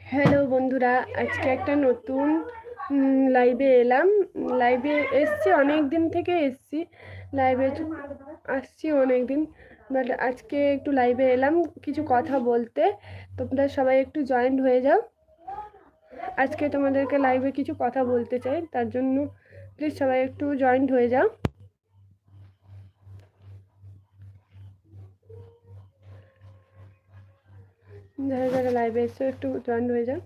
Hello বন্ধুরা। আজকে একটা নতুন লাইভে এলাম। লাইভে এসছি, অনেক দিন থেকে এসছি। লাইভে আসছি অনেক দিন বাট আজকে একটু লাইভে এলাম কিছু কথা বলতে। তোমরা সবাই একটু জয়েন্ট হয়ে যাও। আজকে তোমাদেরকে লাইভে কিছু কথা বলতে চাই, তার জন্য প্লিজ সবাই একটু জয়েন্ট হয়ে যাও। যারা যারা লাইভে এসছো একটু জয়েন হয়ে যাও।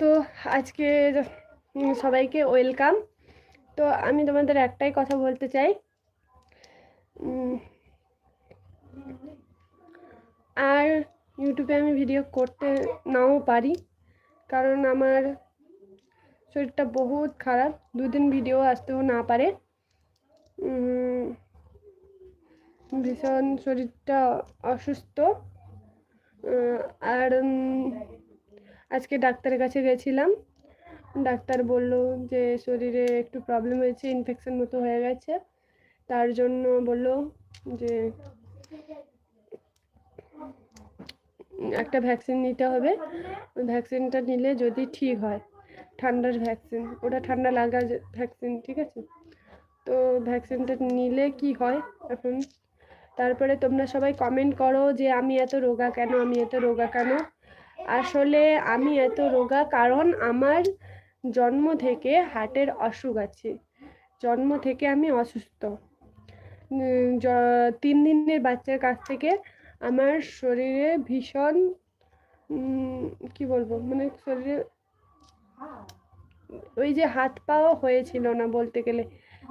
তো আজকে সবাইকে ওয়েলকাম। তো আমি তোমাদের একটাই কথা বলতে চাই। আর ইউটিউবে আমি ভিডিও করতে নাও পারি, কারণ আমার শরীরটা বহুত খারাপ, দুদিন ভিডিও আসতেও না পারে। ভীষণ শরীরটা অসুস্থ। আর আজকে ডাক্তারের কাছে গেছিলাম। ডাক্তার বলল যে, শরীরে একটু প্রবলেম হয়েছে ইনফেকশন মতো হয়ে গেছে। তার জন্য বলল যে, একটা ভ্যাকসিন নিতে হবে। ওই ভ্যাকসিনটা নিলে যদি ঠিক হয়, ঠান্ডার ভ্যাকসিন ওটা ঠান্ডা লাগার ভ্যাকসিন ঠিক আছে? তো ভ্যাকসিনটা নিলে কি হয় এখন? তারপরে তোমরা সবাই কমেন্ট করো যে, আমি এত রোগা কেন, আমি এত রোগা কেন? আসলে আমি এত রোগা কারণ আমার জন্ম থেকে হার্টের অসুখ আছে। জন্ম থেকে আমি অসুস্থ। তিন দিনের বাচ্চার কাছ থেকে আমার শরীরে ভীষণ কি বলব? মানে শরীরে ওই যে হাত পাও হয়েছিল না বলতে গেলে,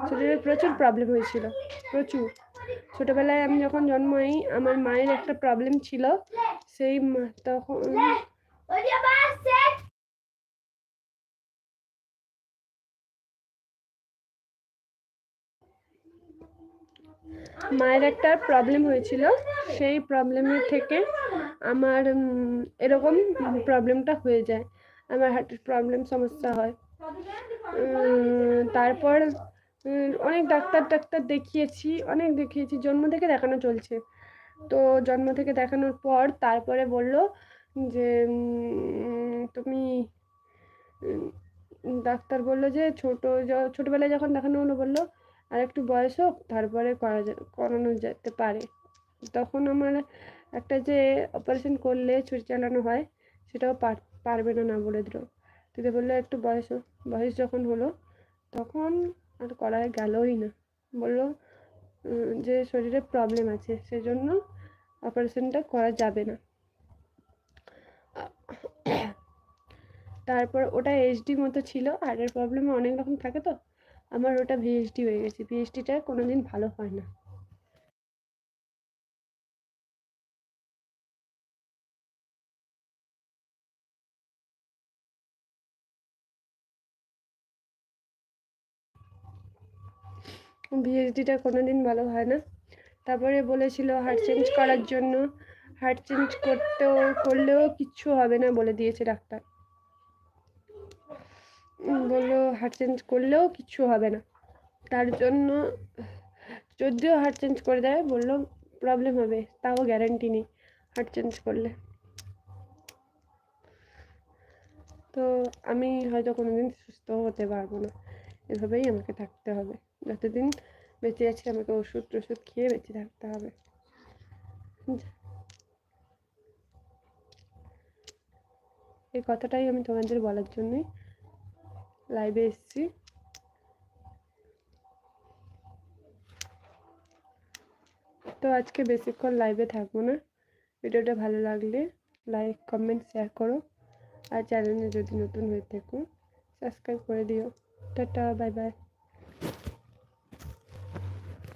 শরীরে প্রচুর প্রবলেম হয়েছিল, প্রচুর। ছোটবেলায় আমি যখন জন্ম হই আমার মায়ের একটা প্রবলেম ছিল। সেই তখন মায়ের একটা প্রবলেম হয়েছিল। সেই প্রবলেমের থেকে আমার এরকম প্রবলেমটা হয়ে যায়। আমার হার্টের প্রবলেম সমস্যা হয়। তারপর অনেক ডাক্তার টাক্তার দেখিয়েছি, অনেক দেখিয়েছি, জন্ম থেকে দেখানো চলছে। তো জন্ম থেকে দেখানোর পর তারপরে বলল যে তুমি ডাক্তার বলল যে, ছোটো ছোটোবেলায় যখন দেখানো হলো বলল, আর একটু বয়স হোক, তারপরে করা করানো যেতে পারে। তখন আমার একটা যে অপারেশন করলে ছুরি চালানো হয়, সেটাও পার, পারবে না না বলে দিল। দিদি বলল একটু বয়স হোক, বয়স যখন হলো, তখন আর করা গেলই না। বলল যে শরীরে প্রবলেম আছে, সেজন্য অপারেশনটা করা যাবে না। তারপর ওটা এইচডি মতো ছিল হার্টের প্রবলেম অনেক রকম থাকে তো, আমার ওটা ভিএইচডি হয়ে গেছে। ভিএইচডিটা কোনো দিন ভালো হয় না। ভিএইচডিটা কোনো দিন ভালো হয় না। তারপরে বলেছিল হার্ট চেঞ্জ করার জন্য। হার্ট চেঞ্জ করতেও, করলেও কিচ্ছু হবে না বলে দিয়েছে ডাক্তার। বলল হার্ট চেঞ্জ করলেও কিচ্ছু হবে না। তার জন্য যদিও হার্ট চেঞ্জ করে দেয়। বলল প্রবলেম হবে, তাও গ্যারান্টি নেই হার্ট চেঞ্জ করলে। তো আমি হয়তো কোনোদিন সুস্থ হতে পারব না। এভাবেই আমাকে থাকতে হবে। যতদিন বেঁচে আছি আমাকে ওষুধ টষুধ খেয়ে বেঁচে থাকতে হবে এই কথাটাই আমি তোমাদের বলার জন্যই লাইভে এসেছি তো আজকে বেশিক্ষণ লাইভে থাকব না ভিডিওটা ভালো লাগলে লাইক কমেন্ট শেয়ার করো আর চ্যানেলে যদি নতুন হয়ে থাকো সাবস্ক্রাইব করে দিও টাটা বাই বাই